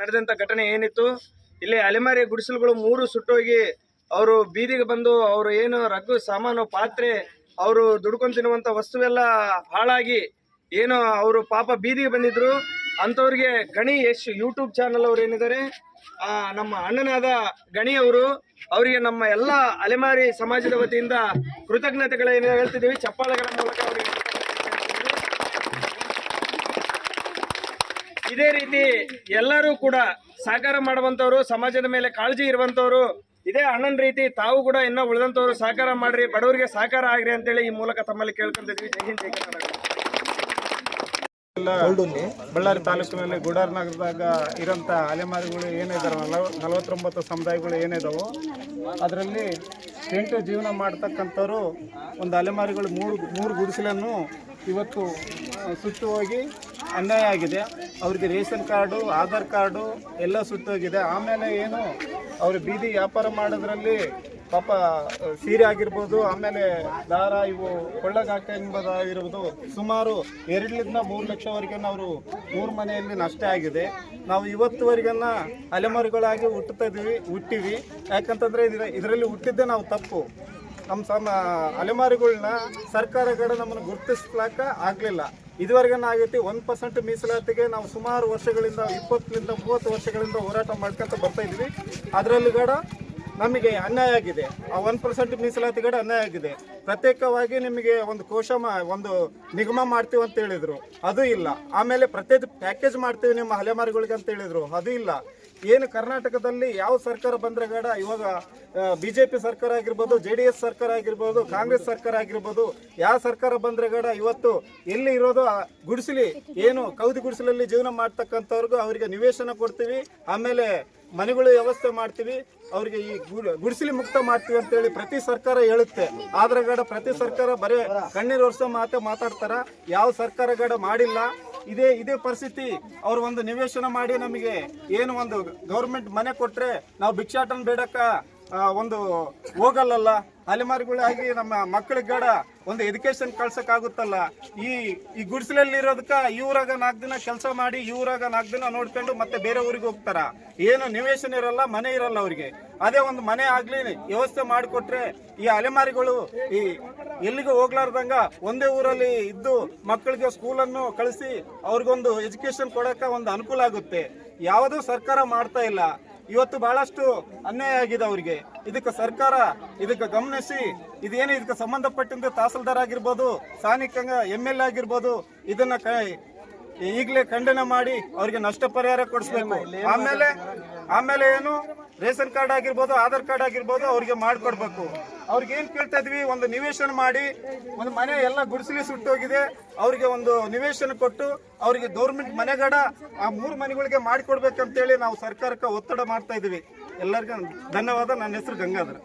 ನಡೆದಂತ ಘಟನೆ ಏನಿತ್ತು? ಇಲ್ಲಿ ಅಲೆಮಾರಿ ಗುಡಿಸಲುಗಳು ಮೂರು ಸುಟ್ಟೋಗಿ ಅವರು ಬೀದಿಗೆ ಬಂದು ಅವರು ಏನು ರಗ್ಗು, ಸಾಮಾನು, ಪಾತ್ರೆ, ಅವರು ದುಡ್ಕೊಂಡು ತಿನ್ನುವಂತ ವಸ್ತುವೆಲ್ಲ ಹಾಳಾಗಿ ಏನು ಅವರು ಪಾಪ ಬೀದಿಗೆ ಬಂದಿದ್ರು. ಅಂಥವ್ರಿಗೆ ಗಣಿ ಯಶ್ ಯೂಟ್ಯೂಬ್ ಚಾನಲ್ ಅವ್ರು ಏನಿದ್ದಾರೆ ನಮ್ಮ ಅಣ್ಣನಾದ ಗಣಿ ಅವರು, ಅವರಿಗೆ ನಮ್ಮ ಎಲ್ಲ ಅಲೆಮಾರಿ ಸಮಾಜದ ವತಿಯಿಂದ ಕೃತಜ್ಞತೆಗಳೇನು ಹೇಳ್ತಿದ್ದೀವಿ, ಚಪ್ಪಾಳೆಗಳ ಮೂಲಕ ಅವರಿಗೆ ಇದೇ ರೀತಿ ಎಲ್ಲರೂ ಕೂಡ ಸಹಕಾರ ಮಾಡುವಂತವ್ರು, ಸಮಾಜದ ಮೇಲೆ ಕಾಳಜಿ ಇರುವಂತವ್ರು, ಇದೇ ಅಣ್ಣನ ರೀತಿ ತಾವು ಕೂಡ ಇನ್ನೂ ಉಳಿದಂತವ್ರು ಸಹಕಾರ ಮಾಡ್ರಿ, ಬಡವರಿಗೆ ಸಹಕಾರ ಆಗ್ರಿ ಅಂತೇಳಿ ಈ ಮೂಲಕ ತಮ್ಮಲ್ಲಿ ಕೇಳ್ಕೊಂತಿದ್ವಿ ಜೈ ಹಿಂದ್, ಜೈ ಕರ್ನಾಟಕ. ಬಳ್ಳಾರಿ ತಾಲೂಕಿನಲ್ಲಿ ಗೂಡಾರ್ ನಗರದಾಗ ಇರೋಂಥ ಅಲೆಮಾರಿಗಳು ಏನಿದಾರೆ, ನಲವ, ನಲವತ್ತೊಂಬತ್ತು ಸಮುದಾಯಗಳು ಏನಿದಾವೋ, ಅದರಲ್ಲಿ ಎಂಟು ಜೀವನ ಮಾಡ್ತಕ್ಕಂಥವ್ರು ಒಂದು ಅಲೆಮಾರಿಗಳು ಮೂರು ಮೂರು ಗುಡಿಸಲನ್ನು ಇವತ್ತು ಸುಟ್ಟು ಹೋಗಿ ಅನ್ಯಾಯ ಆಗಿದೆ. ಅವ್ರಿಗೆ ರೇಷನ್ ಕಾರ್ಡು, ಆಧಾರ್ ಕಾರ್ಡು ಎಲ್ಲ ಸುಟ್ಟೋಗಿದೆ. ಆಮೇಲೆ ಏನು? ಅವರು ಬೀದಿ ವ್ಯಾಪಾರ ಮಾಡೋದ್ರಲ್ಲಿ ಪಾಪ ಸೀರೆ ಆಗಿರ್ಬೋದು, ಆಮೇಲೆ ದಾರ ಇವು ಕೊಳ್ಳಗಾಕ ಎಂಬುದಾಗಿರ್ಬೋದು ಸುಮಾರು ಎರಡರಿಂದ ಮೂರು ಲಕ್ಷವರೆಗೆ ಅವರು ಮೂರು ಮನೆಯಲ್ಲಿ ನಷ್ಟ ಆಗಿದೆ. ನಾವು ಇವತ್ತುವರೆಗನ್ನ ಅಲೆಮಾರಿಗಳಾಗಿ ಹುಟ್ಟುತ್ತಾ ಇದೀವಿ, ಹುಟ್ಟಿವಿ. ಯಾಕಂತಂದರೆ ಇದರ, ಇದರಲ್ಲಿ ಹುಟ್ಟಿದ್ದೇ ನಾವು ತಪ್ಪು. ನಮ್ಮ ಸಮ ಅಲೆಮಾರಿಗಳನ್ನ ಸರ್ಕಾರಗಳು ನಮ್ಮನ್ನು ಗುರುತಿಸ್ಲಾಕ ಆಗಲಿಲ್ಲ. ಇದುವರೆಗನ ಆಗೈತಿ? ಒನ್ ಪರ್ಸೆಂಟ್ ಮೀಸಲಾತಿಗೆ ನಾವು ಸುಮಾರು ವರ್ಷಗಳಿಂದ, ಇಪ್ಪತ್ತರಿಂದ ಮೂವತ್ತು ವರ್ಷಗಳಿಂದ ಹೋರಾಟ ಮಾಡ್ಕೊಂತ ಬರ್ತಾ ಇದ್ವಿ ಅದರಲ್ಲಿ ಕೂಡ ನಮಗೆ ಅನ್ಯಾಯ ಆಗಿದೆ. ಆ ಒನ್ ಪರ್ಸೆಂಟ್ ಮೀಸಲಾತಿ ಕೂಡ ಅನ್ಯಾಯ ಆಗಿದೆ. ಪ್ರತ್ಯೇಕವಾಗಿ ನಿಮಗೆ ಒಂದು ಕೋಶ ಒಂದು ನಿಗಮ ಮಾಡ್ತೀವಿ ಅಂತ ಹೇಳಿದರು. ಅದು ಇಲ್ಲ. ಆಮೇಲೆ ಪ್ರತ್ಯೇಕ ಪ್ಯಾಕೇಜ್ ಮಾಡ್ತೀವಿ ನಿಮ್ಮ ಅಲೆಮಾರಿಗಳಿಗೆ ಅಂತ ಹೇಳಿದರು. ಅದು ಇಲ್ಲ. ಏನು ಕರ್ನಾಟಕದಲ್ಲಿ ಯಾವ ಸರ್ಕಾರ ಬಂದ್ರೆ ಬೇಡ, ಇವಾಗ ಬಿಜೆಪಿ ಸರ್ಕಾರ ಆಗಿರ್ಬೋದು ಜೆ ಡಿ ಎಸ್ ಸರ್ಕಾರ ಆಗಿರ್ಬೋದು, ಕಾಂಗ್ರೆಸ್ ಸರ್ಕಾರ ಆಗಿರ್ಬೋದು, ಯಾವ ಸರ್ಕಾರ ಬಂದ್ರೆ ಬೇಡ, ಇವತ್ತು ಎಲ್ಲಿ ಇರೋದು ಗುಡಿಸಲಿ, ಏನು, ಕೌದಿ ಗುಡಿಸಲಲ್ಲಿ ಜೀವನ ಮಾಡ್ತಕ್ಕಂಥವ್ರಿಗೂ ಅವರಿಗೆ ನಿವೇಶನ ಕೊಡ್ತೀವಿ, ಆಮೇಲೆ ಮನೆಗಳು ವ್ಯವಸ್ಥೆ ಮಾಡ್ತೀವಿ, ಅವರಿಗೆ ಈ ಗುಡ್- ಗುಡಿಸಲಿ ಮುಕ್ತ ಮಾಡ್ತೀವಿ ಅಂತೇಳಿ ಪ್ರತಿ ಸರ್ಕಾರ ಹೇಳುತ್ತೆ. ಆದ್ರೆ ಗಡ ಪ್ರತಿ ಸರ್ಕಾರ ಬರೀ ಕಣ್ಣೀರು ವರ್ಷ ಮಾತೆ ಮಾತಾಡ್ತಾರ, ಯಾವ ಸರ್ಕಾರ ಗಡ ಮಾಡಿಲ್ಲ ಇದೇ ಇದೇ ಪರಿಸ್ಥಿತಿ. ಅವ್ರು ಒಂದು ನಿವೇಶನ ಮಾಡಿ ನಮಗೆ ಏನು ಒಂದು ಗೌರ್ಮೆಂಟ್ ಮನೆ ಕೊಟ್ಟರೆ ನಾವು ಭಿಕ್ಷಾಟನ ಬೇಡಕ್ಕ ಒಂದು ಹೋಗಲ್ಲಲ್ಲ? ಅಲೆಮಾರಿಗಳಾಗಿ ನಮ್ಮ ಮಕ್ಕಳಿಗಡ ಒಂದು ಎಜುಕೇಶನ್ ಕಳ್ಸೋಕ್ಕಾಗುತ್ತಲ್ಲ? ಈ ಈ ಗುಡಿಸಲಲ್ಲಿರೋದಕ್ಕೆ ಊರಾಗ ನಾಲ್ಕು ದಿನ ಕೆಲಸ ಮಾಡಿ, ಇವ್ರಾಗ ನಾಲ್ಕು ದಿನ ನೋಡ್ಕೊಂಡು ಮತ್ತೆ ಬೇರೆ ಊರಿಗೆ ಹೋಗ್ತಾರ. ಏನು ನಿವೇಶನ ಇರಲ್ಲ, ಮನೆ ಇರಲ್ಲ ಅವ್ರಿಗೆ. ಅದೇ ಒಂದು ಮನೆ ಆಗಲಿ ವ್ಯವಸ್ಥೆ ಮಾಡಿಕೊಟ್ರೆ ಈ ಅಲೆಮಾರಿಗಳು ಈ ಎಲ್ಲಿಗೂ ಹೋಗ್ಲಾರ್ದಂಗ ಒಂದೇ ಊರಲ್ಲಿ ಇದ್ದು ಮಕ್ಕಳಿಗೆ ಸ್ಕೂಲನ್ನು ಕಳಿಸಿ ಅವ್ರಿಗೊಂದು ಎಜುಕೇಶನ್ ಕೊಡಕ ಒಂದು ಅನುಕೂಲ ಆಗುತ್ತೆ. ಯಾವುದೂ ಸರ್ಕಾರ ಮಾಡ್ತಾ ಇಲ್ಲ. ಇವತ್ತು ಬಹಳಷ್ಟು ಅನ್ಯಾಯ ಆಗಿದೆ ಅವರಿಗೆ. ಇದಕ್ಕೆ ಸರ್ಕಾರ ಇದಕ್ಕೆ ಗಮನಿಸಿ, ಇದೇನು ಇದಕ್ಕೆ ಸಂಬಂಧಪಟ್ಟಂತೆ ತಹಸೀಲ್ದಾರ್ ಆಗಿರ್ಬೋದು ಸ್ಥಾನಿಕ ಎಂ ಎಲ್ ಎ ಆಗಿರ್ಬೋದು, ಇದನ್ನ ಈಗಲೇ ಖಂಡನೆ ಮಾಡಿ ಅವ್ರಿಗೆ ನಷ್ಟ ಪರಿಹಾರ ಕೊಡಿಸ್ಬೇಕು. ಆಮೇಲೆ ಆಮೇಲೆ ಏನು ರೇಷನ್ ಕಾರ್ಡ್ ಆಗಿರ್ಬೋದು, ಆಧಾರ್ ಕಾರ್ಡ್ ಆಗಿರ್ಬೋದು ಅವ್ರಿಗೆ ಮಾಡ್ಕೊಡ್ಬೇಕು. ಅವ್ರಿಗೆ ಏನ್ ಕೇಳ್ತಾ ಇದ್ವಿ? ಒಂದು ನಿವೇಶನ ಮಾಡಿ, ಒಂದು ಮನೆ ಎಲ್ಲ ಗುಡಿಸಲಿ ಸುಟ್ಟೋಗಿದೆ. ಅವ್ರಿಗೆ ಒಂದು ನಿವೇಶನ ಕೊಟ್ಟು, ಅವ್ರಿಗೆ ಗೌರ್ಮೆಂಟ್ ಮನೆಗಡ ಆ ಮೂರು ಮನೆಗಳಿಗೆ ಮಾಡಿಕೊಡ್ಬೇಕಂತೇಳಿ ನಾವು ಸರ್ಕಾರಕ್ಕೆ ಒತ್ತಡ ಮಾಡ್ತಾ ಇದೀವಿ ಎಲ್ಲರಿಗೂ ಧನ್ಯವಾದ. ನನ್ನ ಹೆಸರು ಗಂಗಾಧರ.